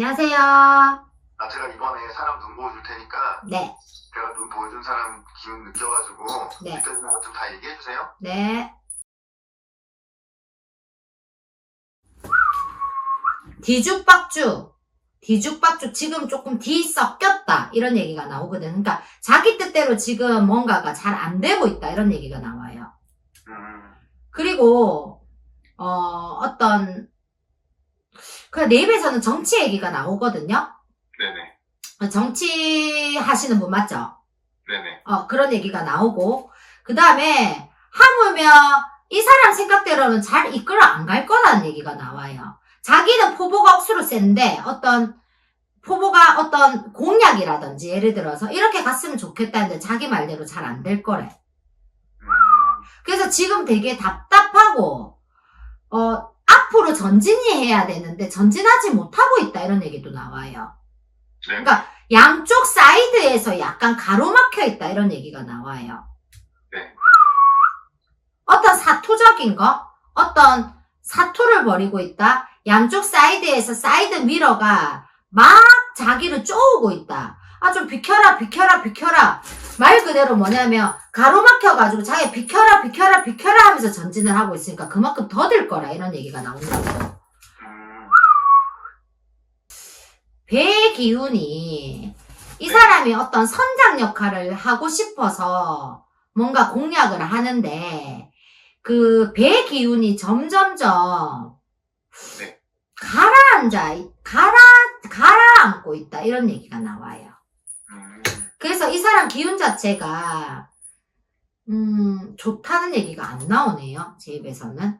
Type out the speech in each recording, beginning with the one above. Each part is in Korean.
안녕하세요. 아, 제가 이번에 사람 눈 보여줄 테니까 네, 제가 눈 보여준 사람 기운 느껴가지고 네. 느껴지는 것좀다 얘기해 주세요. 네. 뒤죽박죽. 뒤죽박죽 지금 조금 뒤 섞였다. 이런 얘기가 나오거든. 그러니까 자기 뜻대로 지금 뭔가가 잘 안 되고 있다. 이런 얘기가 나와요. 음, 그리고 어, 어떤 그내 입에서는 정치 얘기가 나오거든요. 네네. 정치 하시는 분 맞죠? 네네. 어, 그런 얘기가 나오고, 그 다음에, 하물며, 이 사람 생각대로는 잘 이끌어 안 갈 거라는 얘기가 나와요. 자기는 포부가 억수로 센데, 어떤, 포부가 어떤 공약이라든지, 예를 들어서, 이렇게 갔으면 좋겠다는데, 자기 말대로 잘 안 될 거래. 음, 그래서 지금 되게 답답하고, 어, 앞으로 전진이 해야 되는데, 전진하지 못하고 있다, 이런 얘기도 나와요. 네. 그러니까 양쪽 사이드에서 약간 가로막혀 있다 이런 얘기가 나와요. 네. 어떤 사토적인 거, 어떤 사토를 벌이고 있다. 양쪽 사이드에서 사이드 미러가 막 자기를 쪼우고 있다. 아 좀 비켜라 비켜라 비켜라. 말 그대로 뭐냐면 가로막혀가지고 자기 비켜라 비켜라 비켜라 하면서 전진을 하고 있으니까 그만큼 더딜 거라 이런 얘기가 나온다고. 음, 배의 기운이 이 사람이 어떤 선장 역할을 하고 싶어서 뭔가 공약을 하는데 그 배의 기운이 점점점 네. 가라앉아 있- 가라 가라앉고 있다 이런 얘기가 나와요. 음, 그래서 이 사람 기운 자체가 음 좋다는 얘기가 안 나오네요 제 입에서는.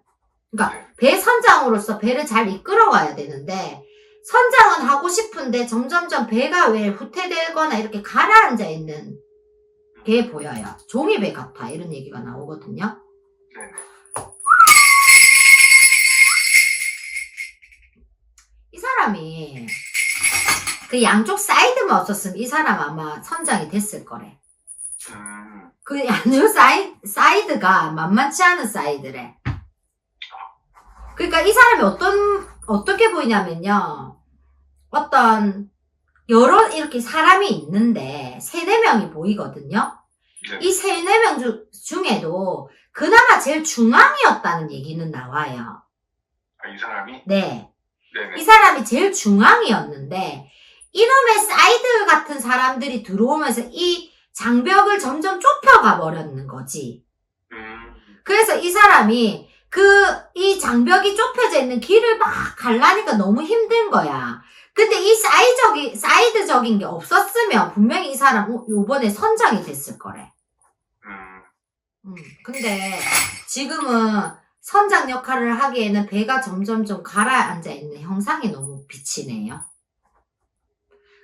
그러니까 네. 배 선장으로서 배를 잘 이끌어가야 되는데 선장은 하고 싶은데 점점점 배가 왜 후퇴되거나 이렇게 가라앉아 있는 게 보여요. 종이배 같아 이런 얘기가 나오거든요. 네네. 이 사람이 그 양쪽 사이드만 없었으면 이 사람 아마 선장이 됐을 거래. 음, 그 양쪽 사이, 사이드가 만만치 않은 사이드래. 그러니까 이 사람이 어떤, 어떻게 보이냐면요. 어떤, 여러, 이렇게 사람이 있는데, 세네 명이 보이거든요. 네. 이 세네 명 중- 중에도, 그나마 제일 중앙이었다는 얘기는 나와요. 아, 이 사람이? 네. 네네. 이 사람이 제일 중앙이었는데, 이놈의 사이드 같은 사람들이 들어오면서 이 장벽을 점점 좁혀가 버렸는 거지. 음, 그래서 이 사람이 그, 이 장벽이 좁혀져 있는 길을 막 갈라니까 너무 힘든 거야. 근데 이 사이적인, 사이드적인 게 없었으면 분명히 이 사람 어, 요번에 선장이 됐을 거래. 음, 음, 근데 지금은 선장 역할을 하기에는 배가 점점 좀 가라앉아 있는 형상이 너무 비치네요.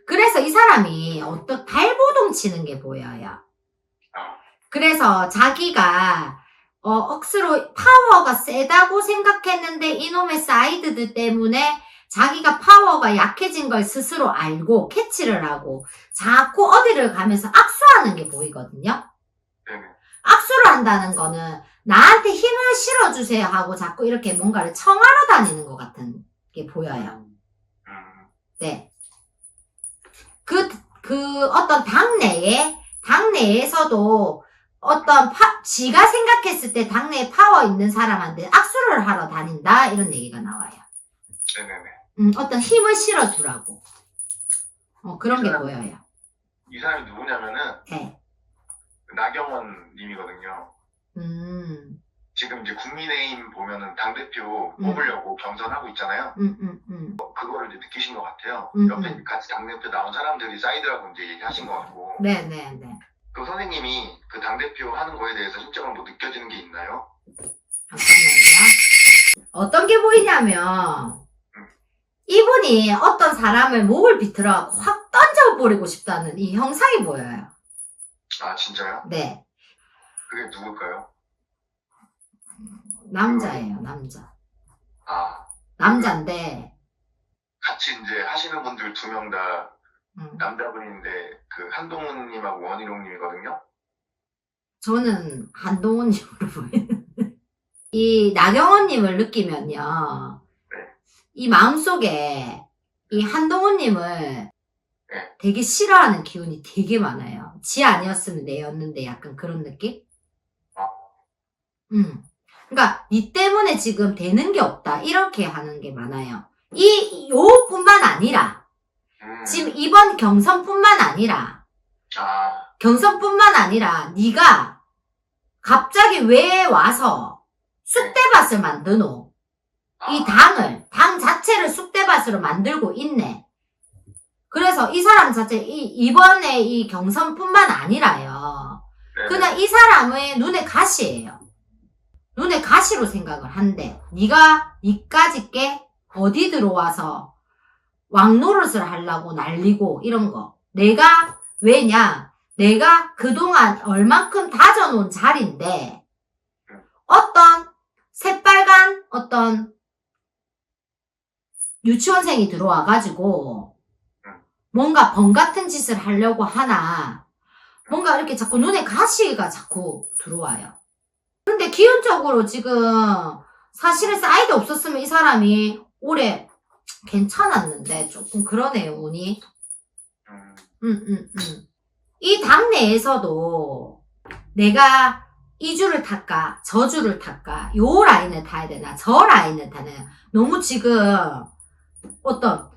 그래서 이 사람이 어떤 발버둥 치는 게 보여요. 아, 그래서 자기가 어, 억수로 파워가 세다고 생각했는데 이놈의 사이드들 때문에 자기가 파워가 약해진 걸 스스로 알고 캐치를 하고 자꾸 어디를 가면서 악수하는 게 보이거든요. 악수를 한다는 거는 나한테 힘을 실어주세요 하고 자꾸 이렇게 뭔가를 청하러 다니는 것 같은 게 보여요. 음, 네. 그, 그 어떤 당내에, 당내에서도 어떤 파, 지가 생각했을 때 당내에 파워 있는 사람한테 악수를 하러 다닌다? 이런 얘기가 나와요. 네네네. 음, 어떤 힘을 실어주라고. 어, 그런 게 사람- 보여요. 이 사람이 누구냐면은, 네. 나경원 님이거든요. 음, 지금 이제 국민의힘 보면은 당대표 음. 뽑으려고 경선하고 있잖아요. 음, 음, 음. 그거를 이제 느끼신 것 같아요. 음, 옆에 음. 같이 당대표 나온 사람들이 사이드라고 이제 얘기하신 것 같고. 네, 네, 네. 그 선생님이 그 당대표 하는 거에 대해서 실제로 뭐 느껴지는 게 있나요? 잠깐만요. 어떤 게 보이냐면, 이분이 어떤 사람을 목을 비틀어 확 던져버리고 싶다는 이 형상이 보여요. 아, 진짜요? 네. 그게 누굴까요? 남자예요, 남자. 아, 남자인데, 같이 이제 하시는 분들 두 명 다 음, 남자분인데, 그 한동훈님하고 원희룡님이거든요? 저는 한동훈님으로 보이는. 이 나경원님을 느끼면요. 네. 이 마음속에 이 한동훈님을 되게 싫어하는 기운이 되게 많아요. 지 아니었으면 내였는데 약간 그런 느낌? 음. 그러니까 니 때문에 지금 되는 게 없다 이렇게 하는 게 많아요. 이 요뿐만 아니라 음. 지금 이번 경선뿐만 아니라 아, 경선뿐만 아니라 네가 갑자기 왜 와서 쑥대밭을 만드노? 아, 이 당을 당 자체를 쑥대밭으로 만들고 있네. 그래서 이 사람 자체 이 이번에 이 경선뿐만 아니라요. 네네. 그냥 이 사람의 눈에 가시예요. 눈에 가시로 생각을 한대. 네가 이까짓 게 어디 들어와서 왕노릇을 하려고 날리고 이런 거. 내가 왜냐? 내가 그동안 얼만큼 다져놓은 자리인데 어떤 새빨간 어떤 유치원생이 들어와가지고 뭔가 범 같은 짓을 하려고 하나 뭔가 이렇게 자꾸 눈에 가시가 자꾸 들어와요. 근데 기운적으로 지금 사실은 사이드 없었으면 이 사람이 올해 괜찮았는데 조금 그러네요, 운이. 음, 음, 음, 음. 이 당내에서도 내가 이 줄을 탈까, 저 줄을 탈까, 요 라인을 타야 되나, 저 라인을 타나, 너무 지금 어떤,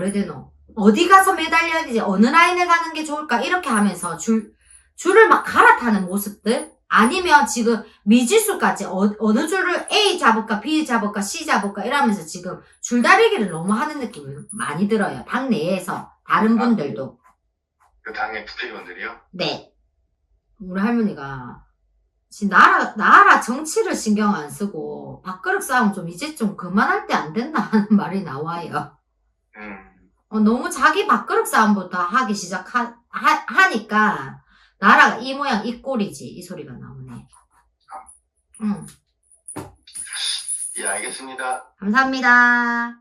해야 되노? 어디 가서 매달려야 되지, 어느 라인을 가는 게 좋을까, 이렇게 하면서 줄, 줄을 막 갈아타는 모습들? 아니면 지금 미지수까지 어, 어느 줄을 A 잡을까, B 잡을까, C 잡을까, 이러면서 지금 줄다리기를 너무 하는 느낌이 많이 들어요. 당 내에서. 다른 분들도. 그 당의 국회의원들이요? 네. 우리 할머니가 지금 나라 나라 정치를 신경 안 쓰고 밥그릇 싸움 좀 이제 좀 그만할 때 안 된다 하는 말이 나와요. 음, 어, 너무 자기 밥그릇 싸움부터 하기 시작하 하니까 나라가 이 모양 이 꼴이지 이 소리가 나오네. 응. 예, 알겠습니다. 감사합니다.